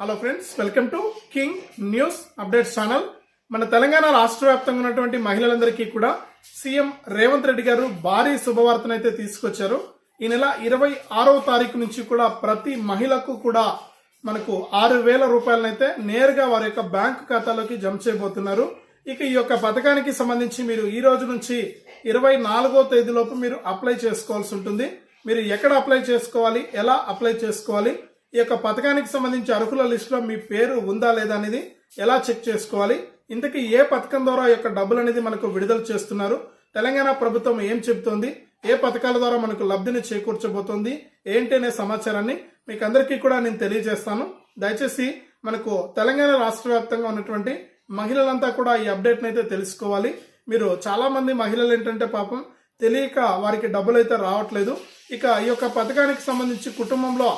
Hello friends welcome to King News updates channel మన తెలంగాణ రాష్ట్ర వ్యాప్తంగా ఉన్నటువంటి మహిళలందరికీ కూడా సీఎం రేవంత్ రెడ్డి గారు భారీ శుభవార్తను అయితే తీసుకొచ్చారు. ఈ నెల ఇరవై ఆరవ తారీఖు నుంచి కూడా ప్రతి మహిళకు కూడా మనకు ఆరు వేల రూపాయలనైతే నేరుగా వారి యొక్క బ్యాంకు ఖాతాలోకి జమ చేయబోతున్నారు. ఇక ఈ యొక్క పథకానికి సంబంధించి మీరు ఈ రోజు నుంచి ఇరవై నాలుగో తేదీలోపు మీరు అప్లై చేసుకోవాల్సి ఉంటుంది. మీరు ఎక్కడ అప్లై చేసుకోవాలి? ఎలా అప్లై చేసుకోవాలి? ఈ యొక్క పథకానికి సంబంధించి అర్హుల లిస్టులో మీ పేరు ఉందా లేదా అనేది ఎలా చెక్ చేసుకోవాలి? ఇంతకీ ఏ పథకం ద్వారా ఈ యొక్క డబ్బులు అనేది మనకు విడుదల చేస్తున్నారు? తెలంగాణ ప్రభుత్వం ఏం చెబుతోంది? ఏ పథకాల ద్వారా మనకు లబ్ధిని చేకూర్చబోతోంది? ఏంటి అనే సమాచారాన్ని మీకు అందరికీ కూడా నేను తెలియజేస్తాను. దయచేసి మనకు తెలంగాణ రాష్ట్ర వ్యాప్తంగా ఉన్నటువంటి మహిళలంతా కూడా ఈ అప్డేట్ని అయితే తెలుసుకోవాలి. మీరు చాలా మంది మహిళలు ఏంటంటే పాపం తెలియక వారికి డబ్బులు అయితే రావట్లేదు. ఇక ఈ యొక్క పథకానికి సంబంధించి కుటుంబంలో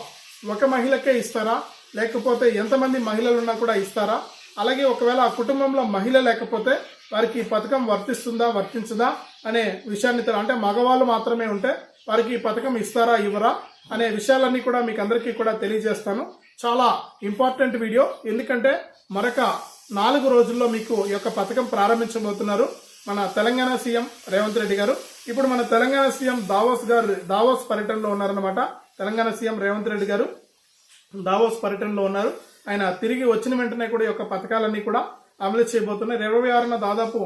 ఒక మహిళకే ఇస్తారా? లేకపోతే ఎంతమంది మహిళలు ఉన్నా కూడా ఇస్తారా? అలాగే ఒకవేళ ఆ కుటుంబంలో మహిళ లేకపోతే వారికి ఈ పథకం వర్తిస్తుందా వర్తించదా అనే విషయాన్ని అంటే మగవాళ్ళు మాత్రమే ఉంటే వారికి ఈ పథకం ఇస్తారా ఇవ్వరా అనే విషయాలన్నీ కూడా మీకు అందరికీ కూడా తెలియజేస్తాను. చాలా ఇంపార్టెంట్ వీడియో. ఎందుకంటే మరొక నాలుగు రోజుల్లో మీకు ఈ యొక్క పథకం ప్రారంభించబోతున్నారు. మన తెలంగాణ సీఎం రేవంత్ రెడ్డి గారు. ఇప్పుడు మన తెలంగాణ సీఎం దావోస్ గారు దావోస్ పర్యటనలో ఉన్నారనమాట తెలంగాణ సీఎం రేవంత్ రెడ్డి గారు దావోస్ పర్యటనలో ఉన్నారు. ఆయన తిరిగి వచ్చిన వెంటనే కూడా ఈ యొక్క పథకాలన్నీ కూడా అమలు చేయబోతున్నారు ఇరవై ఆరున దాదాపు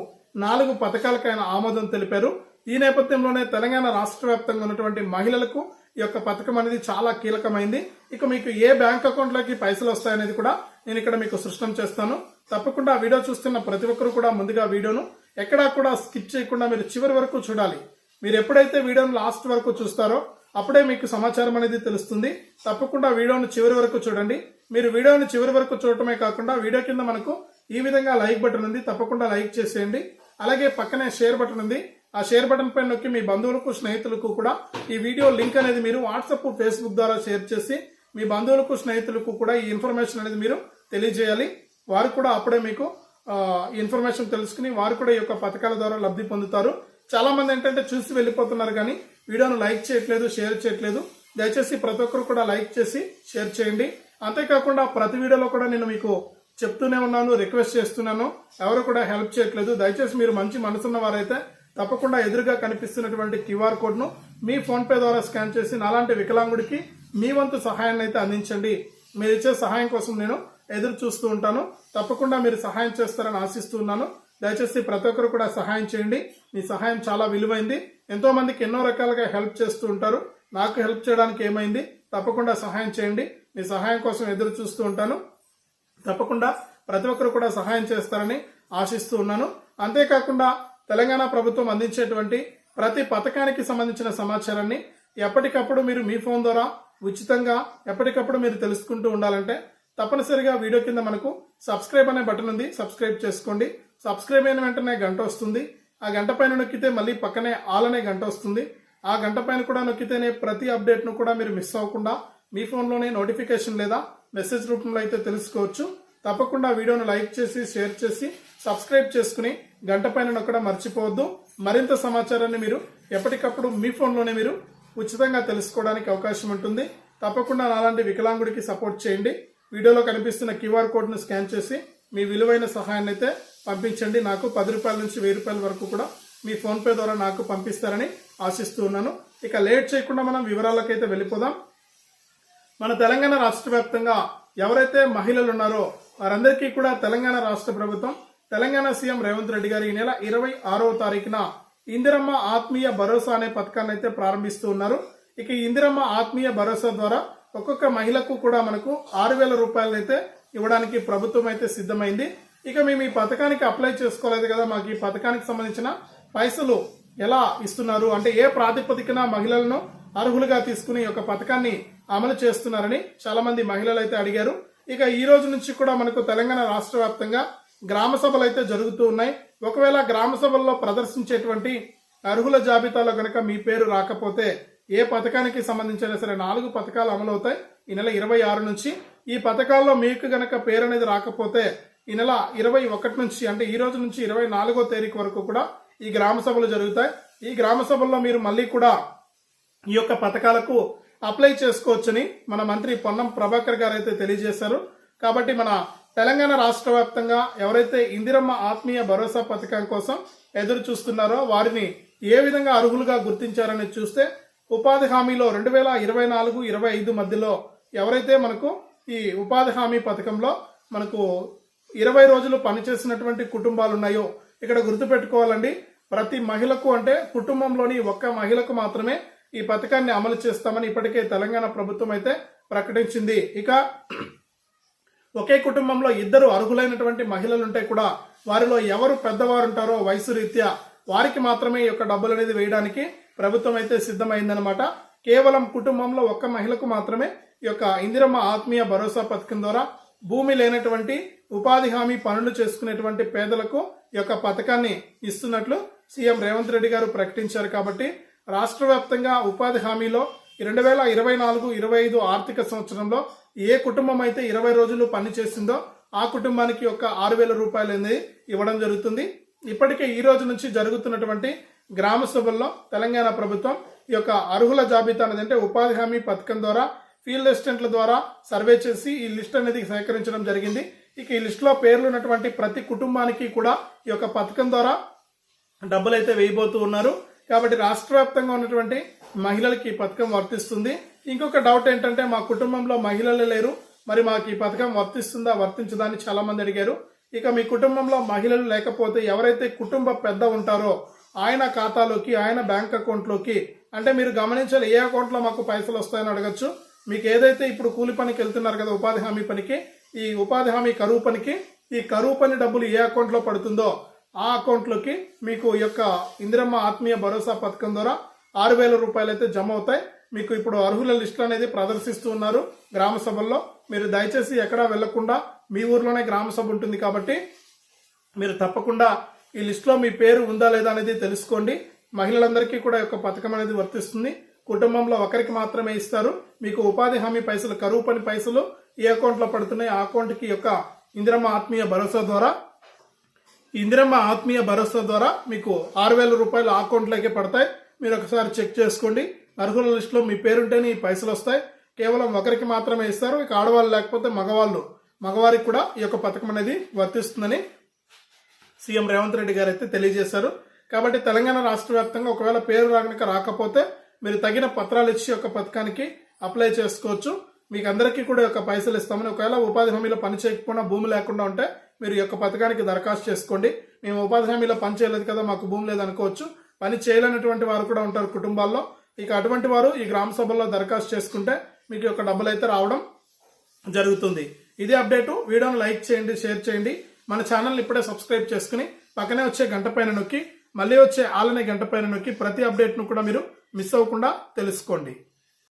నాలుగు పథకాలకు ఆయన ఆమోదం తెలిపారు. ఈ నేపథ్యంలోనే తెలంగాణ రాష్ట్ర వ్యాప్తంగా ఉన్నటువంటి మహిళలకు ఈ యొక్క పథకం అనేది చాలా కీలకమైంది. ఇక మీకు ఏ బ్యాంక్ అకౌంట్లోకి పైసలు వస్తాయనేది కూడా నేను ఇక్కడ మీకు సృష్టం చేస్తాను. తప్పకుండా వీడియో చూస్తున్న ప్రతి ఒక్కరు కూడా ముందుగా వీడియోను ఎక్కడా కూడా స్కిప్ చేయకుండా మీరు చివరి వరకు చూడాలి. మీరు ఎప్పుడైతే వీడియోను లాస్ట్ వరకు చూస్తారో అప్పుడే మీకు సమాచారం అనేది తెలుస్తుంది. తప్పకుండా వీడియోను చివరి వరకు చూడండి. మీరు వీడియోను చివరి వరకు చూడటమే కాకుండా వీడియో కింద మనకు ఈ విధంగా లైక్ బటన్ ఉంది. తప్పకుండా లైక్ చేసేయండి. అలాగే పక్కనే షేర్ బటన్ ఉంది. ఆ షేర్ బటన్ పైన నొక్కి మీ బంధువులకు స్నేహితులకు కూడా ఈ వీడియో లింక్ అనేది మీరు వాట్సాప్ ఫేస్బుక్ ద్వారా షేర్ చేసి మీ బంధువులకు స్నేహితులకు కూడా ఈ ఇన్ఫర్మేషన్ అనేది మీరు తెలియజేయాలి. వారు కూడా అప్పుడే మీకు ఇన్ఫర్మేషన్ తెలుసుకుని వారు కూడా ఈ యొక్క పథకాల ద్వారా లబ్ధి పొందుతారు. చాలా మంది ఏంటంటే చూసి వెళ్ళిపోతున్నారు కానీ వీడియోను లైక్ చేయట్లేదు షేర్ చేయట్లేదు. దయచేసి ప్రతి ఒక్కరు కూడా లైక్ చేసి షేర్ చేయండి. అంతేకాకుండా ప్రతి వీడియోలో కూడా నేను మీకు చెప్తూనే ఉన్నాను రిక్వెస్ట్ చేస్తున్నాను. ఎవరు కూడా హెల్ప్ చేయట్లేదు. దయచేసి మీరు మంచి మనసున్న వారైతే తప్పకుండా ఎదురుగా కనిపిస్తున్నటువంటి క్యూఆర్ కోడ్ను మీ ఫోన్పే ద్వారా స్కాన్ చేసి నాలాంటి వికలాంగుడికి మీ వంతు సహాయాన్ని అయితే అందించండి. మీరు ఇచ్చే సహాయం కోసం నేను ఎదురు చూస్తూ ఉంటాను. తప్పకుండా మీరు సహాయం చేస్తారని ఆశిస్తూ ఉన్నాను. దయచేసి ప్రతి ఒక్కరు కూడా సహాయం చేయండి. మీ సహాయం చాలా విలువైంది. ఎంతో మందికి ఎన్నో రకాలుగా హెల్ప్ చేస్తూ ఉంటారు. నాకు హెల్ప్ చేయడానికి ఏమైంది? తప్పకుండా సహాయం చేయండి. మీ సహాయం కోసం ఎదురు చూస్తూ ఉంటాను. తప్పకుండా ప్రతి ఒక్కరు కూడా సహాయం చేస్తారని ఆశిస్తూ ఉన్నాను. అంతేకాకుండా తెలంగాణ ప్రభుత్వం అందించేటువంటి ప్రతి పథకానికి సంబంధించిన సమాచారాన్ని ఎప్పటికప్పుడు మీరు మీ ఫోన్ ద్వారా ఉచితంగా ఎప్పటికప్పుడు మీరు తెలుసుకుంటూ ఉండాలంటే తప్పనిసరిగా వీడియో కింద మనకు సబ్స్క్రైబ్ అనే బటన్ ఉంది. సబ్స్క్రైబ్ చేసుకోండి. సబ్స్క్రైబ్ అయిన వెంటనే గంట వస్తుంది. ఆ గంట పైన నొక్కితే మళ్ళీ పక్కనే ఆల్ అనే గంట వస్తుంది. ఆ గంట పైన కూడా నొక్కితేనే ప్రతి అప్డేట్ను కూడా మీరు మిస్ అవ్వకుండా మీ ఫోన్లోనే నోటిఫికేషన్ లేదా మెసేజ్ రూపంలో అయితే తెలుసుకోవచ్చు. తప్పకుండా వీడియోను లైక్ చేసి షేర్ చేసి సబ్స్క్రైబ్ చేసుకుని గంట పైన నొక్కడం మర్చిపోవద్దు. మరింత సమాచారాన్ని మీరు ఎప్పటికప్పుడు మీ ఫోన్లోనే మీరు ఉచితంగా తెలుసుకోవడానికి అవకాశం ఉంటుంది. తప్పకుండా నాలాంటి వికలాంగుడికి సపోర్ట్ చేయండి. వీడియోలో కనిపిస్తున్న క్యూఆర్ కోడ్ను స్కాన్ చేసి మీ విలువైన సహాయాన్ని అయితే పంపించండి. నాకు పది రూపాయల నుంచి వెయ్యి రూపాయల వరకు కూడా మీ ఫోన్పే ద్వారా నాకు పంపిస్తారని ఆశిస్తూ ఉన్నాను. ఇక లేట్ చేయకుండా మనం వివరాలకైతే వెళ్ళిపోదాం. మన తెలంగాణ రాష్ట్ర వ్యాప్తంగా ఎవరైతే మహిళలు ఉన్నారో వారందరికీ కూడా తెలంగాణ రాష్ట్ర ప్రభుత్వం తెలంగాణ సీఎం రేవంత్ రెడ్డి గారు ఈ నెల ఇరవై ఆరో తారీఖున ఇందిరమ్మ ఆత్మీయ భరోసా అనే పథకాన్ని అయితే ప్రారంభిస్తూ ఉన్నారు. ఇక ఇందిరమ్మ ఆత్మీయ భరోసా ద్వారా ఒక్కొక్క మహిళకు కూడా మనకు ఆరు వేల రూపాయలైతే ఇవ్వడానికి ప్రభుత్వం అయితే సిద్ధమైంది. ఇక మేము ఈ పథకానికి అప్లై చేసుకోలేదు కదా మాకు ఈ పథకానికి సంబంధించిన పైసలు ఎలా ఇస్తున్నారు? అంటే ఏ ప్రాతిపదికన మహిళలను అర్హులుగా తీసుకుని ఈ యొక్క పథకాన్ని అమలు చేస్తున్నారని చాలా మంది మహిళలు అయితే అడిగారు. ఇక ఈ రోజు నుంచి కూడా మనకు తెలంగాణ రాష్ట్ర వ్యాప్తంగా గ్రామ సభలు అయితే జరుగుతూ ఉన్నాయి. ఒకవేళ గ్రామ సభల్లో ప్రదర్శించేటువంటి అర్హుల జాబితాలో కనుక మీ పేరు రాకపోతే ఏ పథకానికి సంబంధించిన సరే నాలుగు పథకాలు అమలవుతాయి. ఈ నెల ఇరవై ఆరు నుంచి ఈ పథకాల్లో మీకు గనక పేరు అనేది రాకపోతే ఈ నెల ఇరవై ఒకటి నుంచి అంటే ఈ రోజు నుంచి ఇరవై నాలుగో తేదీకి వరకు కూడా ఈ గ్రామ సభలు జరుగుతాయి. ఈ గ్రామ సభల్లో మీరు మళ్ళీ కూడా ఈ యొక్క పథకాలకు అప్లై చేసుకోవచ్చని మన మంత్రి పొన్నం ప్రభాకర్ గారు అయితే తెలియజేశారు. కాబట్టి మన తెలంగాణ రాష్ట్ర వ్యాప్తంగా ఎవరైతే ఇందిరమ్మ ఆత్మీయ భరోసా పథకం కోసం ఎదురు చూస్తున్నారో వారిని ఏ విధంగా అర్హులుగా గుర్తించారని చూస్తే ఉపాధి హామీలో రెండు వేల ఇరవై నాలుగు ఇరవై ఐదు మధ్యలో ఎవరైతే మనకు ఈ ఉపాధి హామీ పథకంలో మనకు ఇరవై రోజులు పనిచేసినటువంటి కుటుంబాలు ఉన్నాయో ఇక్కడ గుర్తుపెట్టుకోవాలండి. ప్రతి మహిళకు అంటే కుటుంబంలోని ఒక్క మహిళకు మాత్రమే ఈ పథకాన్ని అమలు చేస్తామని ఇప్పటికే తెలంగాణ ప్రభుత్వం అయితే ప్రకటించింది. ఇక ఒకే కుటుంబంలో ఇద్దరు అర్హులైనటువంటి మహిళలుంటే కూడా వారిలో ఎవరు పెద్దవారు ఉంటారో వయసు రీత్యా వారికి మాత్రమే ఈ యొక్క డబ్బులు అనేది వేయడానికి ప్రభుత్వం అయితే సిద్ధమైందనమాట కేవలం కుటుంబంలో ఒక్క మహిళకు మాత్రమే ఈ యొక్క ఇందిరమ్మ ఆత్మీయ భరోసా పథకం ద్వారా భూమి లేనటువంటి ఉపాధి హామీ పనులు చేసుకునేటువంటి పేదలకు ఈ యొక్క పథకాన్ని ఇస్తున్నట్లు సీఎం రేవంత్ రెడ్డి గారు ప్రకటించారు కాబట్టి రాష్ట్ర వ్యాప్తంగా ఉపాధి హామీలో రెండు వేల ఇరవై నాలుగు ఇరవై ఐదు ఆర్థిక సంవత్సరంలో ఏ కుటుంబం అయితే ఇరవై రోజులు పని చేసిందో ఆ కుటుంబానికి ఒక ఆరు వేల రూపాయలు అనేది ఇవ్వడం జరుగుతుంది. ఇప్పటికే ఈ రోజు నుంచి జరుగుతున్నటువంటి గ్రామ సభల్లో తెలంగాణ ప్రభుత్వం ఈ యొక్క అర్హుల జాబితా అనేది అంటే ఉపాధి హామీ పథకం ద్వారా ఫీల్డ్ అసిస్టెంట్ల ద్వారా సర్వే చేసి ఈ లిస్ట్ అనేది సేకరించడం జరిగింది. ఇక ఈ లిస్టులో పేర్లు ఉన్నటువంటి ప్రతి కుటుంబానికి కూడా ఈ యొక్క పథకం ద్వారా డబ్బులు అయితే వేయబోతూ ఉన్నారు. కాబట్టి రాష్ట్ర వ్యాప్తంగా ఉన్నటువంటి మహిళలకి ఈ పథకం వర్తిస్తుంది. ఇంకొక డౌట్ ఏంటంటే మా కుటుంబంలో మహిళలు లేరు. మరి మాకు ఈ పథకం వర్తిస్తుందా వర్తించదా అని చాలా మంది అడిగారు. ఇక మీ కుటుంబంలో మహిళలు లేకపోతే ఎవరైతే కుటుంబ పెద్ద ఉంటారో ఆయన ఖాతాలోకి ఆయన బ్యాంక్ అకౌంట్లోకి. అంటే మీరు గమనించాలి ఏ అకౌంట్లో మాకు పైసలు వస్తాయని అడగచ్చు. మీకు ఏదైతే ఇప్పుడు కూలి పనికి వెళ్తున్నారు కదా ఉపాధి హామీ పనికి ఈ ఉపాధి హామీ కరువు పనికి ఈ కరువు పని డబ్బులు ఏ అకౌంట్లో పడుతుందో ఆ అకౌంట్లోకి మీకు యొక్క ఇందిరమ్మ ఆత్మీయ భరోసా పథకం ద్వారా ఆరు వేల రూపాయలు అయితే జమ అవుతాయి. మీకు ఇప్పుడు అర్హుల లిస్టులు అనేది ప్రదర్శిస్తూ ఉన్నారు గ్రామ సభల్లో. మీరు దయచేసి ఎక్కడా వెళ్ళకుండా మీ ఊర్లోనే గ్రామ సభ ఉంటుంది కాబట్టి మీరు తప్పకుండా ఈ లిస్టులో మీ పేరు ఉందా లేదా అనేది తెలుసుకోండి. మహిళలందరికీ కూడా యొక్క పథకం అనేది వర్తిస్తుంది. కుటుంబంలో ఒకరికి మాత్రమే ఇస్తారు. మీకు ఉపాధి హామీ పైసలు కరువు పని పైసలు ఏ అకౌంట్లో పడుతున్నాయి. ఆ అకౌంట్కి యొక్క ఇందిరమ్మ ఆత్మీయ భరోసా ద్వారా ఇందిరమ్మ ఆత్మీయ భరోసా ద్వారా మీకు ఆరు వేల రూపాయలు ఆ అకౌంట్లోకి పడతాయి. మీరు ఒకసారి చెక్ చేసుకోండి. అర్హుల లిస్టులో మీ పేరుంటేనే ఈ పైసలు వస్తాయి. కేవలం ఒకరికి మాత్రమే ఇస్తారు. ఇక ఆడవాళ్ళు లేకపోతే మగవాళ్ళు మగవారికి కూడా ఈ యొక్క పథకం అనేది వర్తిస్తుందని సీఎం రేవంత్ రెడ్డి గారు అయితే తెలియజేశారు. కాబట్టి తెలంగాణ రాష్ట్ర వ్యాప్తంగా ఒకవేళ పేరు రాగనక రాకపోతే మీరు తగిన పత్రాలు ఇచ్చి యొక్క పథకానికి అప్లై చేసుకోవచ్చు. మీకు అందరికీ కూడా యొక్క పైసలు ఇస్తామని ఒకవేళ ఉపాధి హామీలో పని చేయకపోయినా భూమి లేకుండా ఉంటే మీరు యొక్క పథకానికి దరఖాస్తు చేసుకోండి. మేము ఉపాధి హామీలో పని చేయలేదు కదా మాకు భూమి లేదనుకోవచ్చు పని చేయలేనటువంటి వారు కూడా ఉంటారు కుటుంబాల్లో. ఇక అటువంటి వారు ఈ గ్రామ సభల్లో దరఖాస్తు చేసుకుంటే మీకు యొక్క డబ్బులు అయితే రావడం జరుగుతుంది. ఇదే అప్డేటు. వీడియోను లైక్ చేయండి షేర్ చేయండి. మన ఛానల్ని ఇప్పుడే సబ్స్క్రైబ్ చేసుకుని పక్కనే వచ్చే గంట పైన నొక్కి మళ్ళీ వచ్చే ఆలనే గంట పైన నొక్కి ప్రతి అప్డేట్ను కూడా మీరు మిస్ అవ్వకుండా తెలుసుకోండి.